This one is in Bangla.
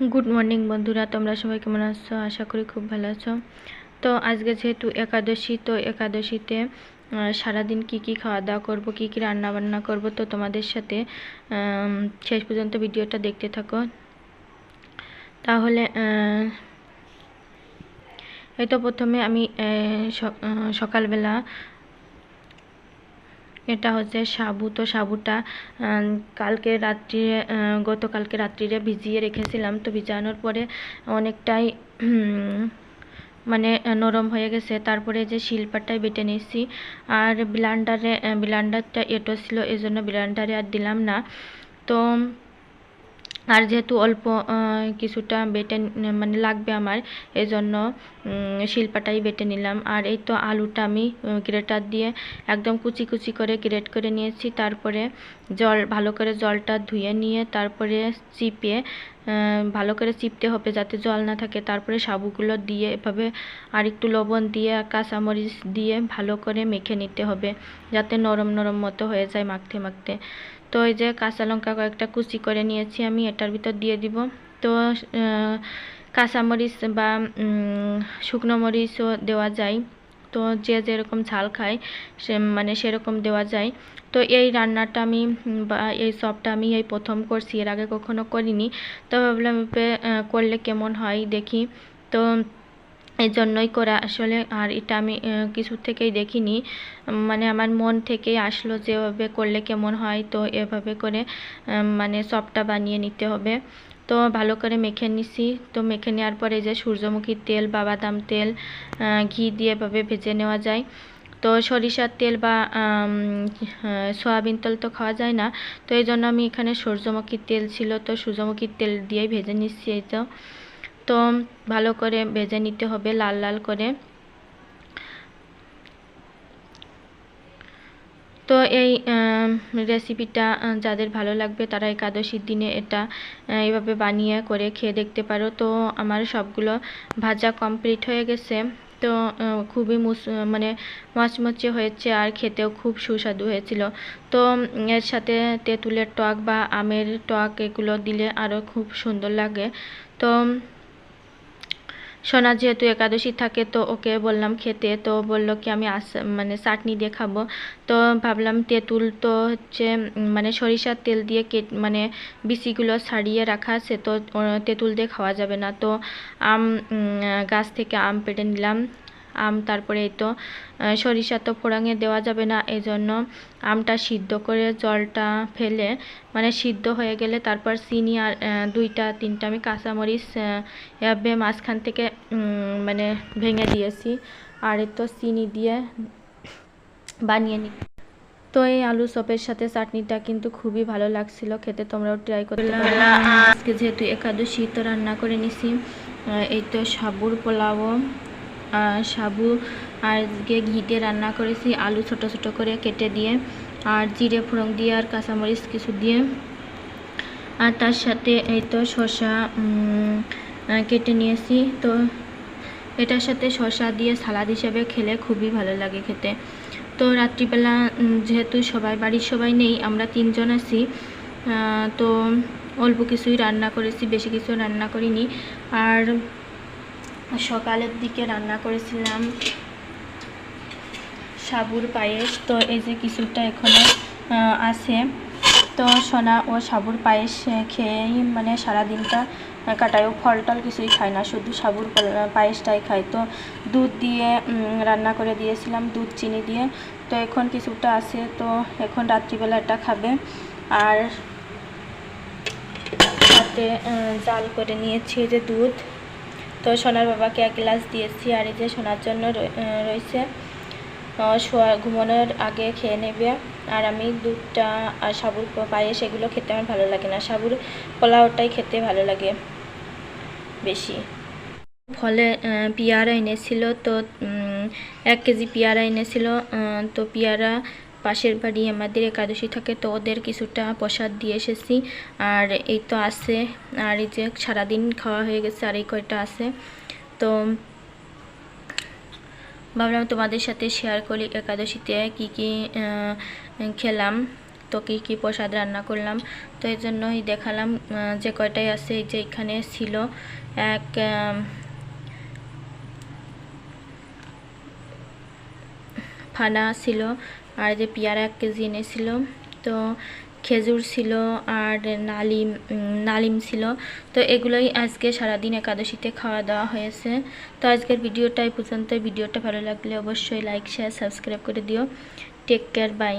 গুড মর্নিং বন্ধুরা। তোমরা সবাই কেমন আছো? আশা করি খুব ভালো আছো। তো আজকে যেহেতু একাদশী, তো একাদশীতে সারাদিন কি কি খাওয়া দাওয়া করব, কি কি রান্না বান্না করব, তো তোমাদের সাথে শেষ পর্যন্ত ভিডিওটা দেখতে থাকো। তাহলে এই তো প্রথমে আমি সকালবেলা এটা হচ্ছে সাবু। তো সাবুটা কালকে রাত্রিরে গতকালকে রাত্রিরে ভিজিয়ে রেখেছিলাম। তো ভিজানোর পরে অনেকটাই মানে নরম হয়ে গেছে। তারপরে যে শিলপাটায় বেটে নিয়েছি। আর ব্লান্ডারে ব্লান্ডারটা এটো ছিল এই জন্য ব্লান্ডারে আর দিলাম না। তো আর যেহেতু অল্প কিছুটা বেটে মানে লাগবে আমার এই জন্য শিল্পাটাই বেটে নিলাম। আর এই তো আলুটা আমি গ্রেটার দিয়ে একদম কুচি কুচি করে গ্রেট করে নিয়েছি। তারপরে জল, ভালো করে জলটা ধুয়ে নিয়ে তারপরে চিপে ভালো করে চিপতে হবে যাতে জল না থাকে। তারপরে সাবুগুলো দিয়ে এভাবে আর একটু লবণ দিয়ে, কাঁচামরিচ দিয়ে ভালো করে মেখে নিতে হবে, যাতে নরম নরম মতো হয়ে যায় মাখতে মাখতে। তো এই যে কাঁচা লঙ্কা কয়েকটা কুচি করে নিয়েছি আমি, এটার ভিতর দিয়ে দিব। তো কাঁচামরিচ বা শুকনো মরিচও দেওয়া যায়। তো যে যেরকম ঝাল খায়, সে মানে সেরকম দেওয়া যায়। তো এই রান্নাটা আমি বা এই সবটা আমি এই প্রথম করছি, এর আগে কখনো করিনি। তো ভাবলাম করলে কেমন হয় দেখি। তো এই জন্যই করা আসলে, আর এটা আমি কিছু থেকেই দেখিনি। মানে আমার মন থেকেই আসলো যে এভাবে করলে কেমন হয়। তো এভাবে করে মানে সবটা বানিয়ে নিতে হবে। তো ভালো করে মেখে নিছি। তো মেখে নেওয়ার পরে যে সূর্যমুখীর তেল বা বাদাম তেল ঘি দিয়ে এভাবে ভেজে নেওয়া যায়। তো সরিষার তেল বা সয়াবিন তেল তো খাওয়া যায় না। তো এই জন্য আমি এখানে সূর্যমুখীর তেল ছিল, তো সূর্যমুখীর তেল দিয়েই ভেজে নিচ্ছি এই তো। তো ভালো করে ভেজে নিতে হবে লাল লাল করে। তো এই রেসিপিটা যাদের ভালো লাগবে তারা একাদশীর দিনে এটা এইভাবে বানিয়ে করে খেয়ে দেখতে পারো। তো আমার সবগুলো ভাজা কমপ্লিট হয়ে গেছে। তো খুবই মুস মানে মচমচে হয়েছে আর খেতেও খুব সুস্বাদু হয়েছিল। তো এর সাথে তেঁতুলের টক বা আমের টক এগুলো দিলে আরও খুব সুন্দর লাগে। তো সোনা যেহেতু একাদশী থাকে, তো ওকে বললাম খেতে। তো বলল কি, আমি আস মানে চাটনি দিয়ে খাব। তো ভাবলাম তেঁতুল তো হচ্ছে মানে সরিষার তেল দিয়ে কে মানে বিচিগুলো ছাড়িয়ে রাখা আছে, তো তেঁতুল দিয়ে খাওয়া যাবে না। তো আম গাছ থেকে আম পেটে নিলাম। আম তারপরে এই তো সরিষা তো ফোড়াঙে দেওয়া যাবে না এই জন্য আমটা সিদ্ধ করে জলটা ফেলে মানে সিদ্ধ হয়ে গেলে তারপর চিনি আর দুইটা, তিনটা আমি কাঁচামরিচ এভাবে মাঝখান থেকে মানে ভেঙে দিয়েছি, আর এই তো চিনি দিয়ে বানিয়ে নি তো এই আলু চপের সাথে চাটনিটা কিন্তু খুবই ভালো লাগছিল, খেতে তোমরাও ট্রাই করতে আজকে যেহেতু একাদশী, তো রান্না করে নিছি এই তো সাবুর পোলাও সাবু আজকে ঘিতে রান্না করেছি, আলু ছোট ছোট করে কেটে দিয়ে, আর জিরে ফোড়ন দিয়ে, আর কাঁচামরিচ কিছু দিয়ে। আর তার সাথে এই তো শসা কেটে নিয়েছি। তো এটার সাথে শসা দিয়ে সালাদ হিসেবে খেলে খুবই ভালো লাগে খেতে। তো রাত্রিবেলা যেহেতু সবাই, বাড়ির সবাই নেই, আমরা তিনজন আছি তো অল্প কিছুই রান্না করেছি, বেশি কিছু রান্না করিনি। আর সকালের দিকে রান্না করেছিলাম সাবুর পায়েস। তো এই যে কিছুটা এখনও আছে। তো সোনা ও সাবুর পায়েস খেয়েই মানে সারা দিনটা ও ফল টল কিছুই খায় না শুধু সাবুর পায়েসটাই খায়। তো দুধ দিয়ে রান্না করে দিয়েছিলাম দুধ চিনি দিয়ে। তো এখন কিছুটা আছে তো এখন রাত্রিবেলা এটা খাবে। আর আহ, জাল করে নিয়েছি যে দুধ। তো সোনার বাবাকে এক গ্লাস দিয়েছি আর এই যে সোনার জন্য রয়েছে শোয়া, ঘুমানোর আগে খেয়ে নেবে। আর আমি দুধটা আর সাবুর পায়ে সেগুলো খেতে আমার ভালো লাগে না। সাবুর পোলাওটাই খেতে ভালো লাগে বেশি। ফলে পেয়ারা এনেছিল তো এক কেজি পেয়ারা এনেছিল তো পেয়ারা পাশের বাড়ি আমাদের একাদশী থাকে, তো ওদের কিছুটা প্রসাদ দিয়ে এসেছি। আর এই তো আছে, আর এই যে সারাদিন খাওয়া হয়ে গেছে, আর এই কয়টা আছে। তো ভাবলাম তোমাদের সাথে শেয়ার করি, একাদশীতে কি কি খেলাম, তো কী কী প্রসাদ রান্না করলাম। তো এই জন্যই দেখালাম যে কয়টাই আছে, এই যে এখানে ছিল এক ফানা ছিল আর যে পেয়ারা এক কেজি এনেছিল, তো খেজুর ছিল আর নালিম নালিম ছিল। তো এগুলোই আজকে সারাদিন একাদশীতে খাওয়া দাওয়া হয়েছে। তো আজকের ভিডিওটাই পর্যন্ত ভিডিওটা ভালো লাগলে অবশ্যই লাইক শেয়ার সাবস্ক্রাইব করে দিও। Take care bye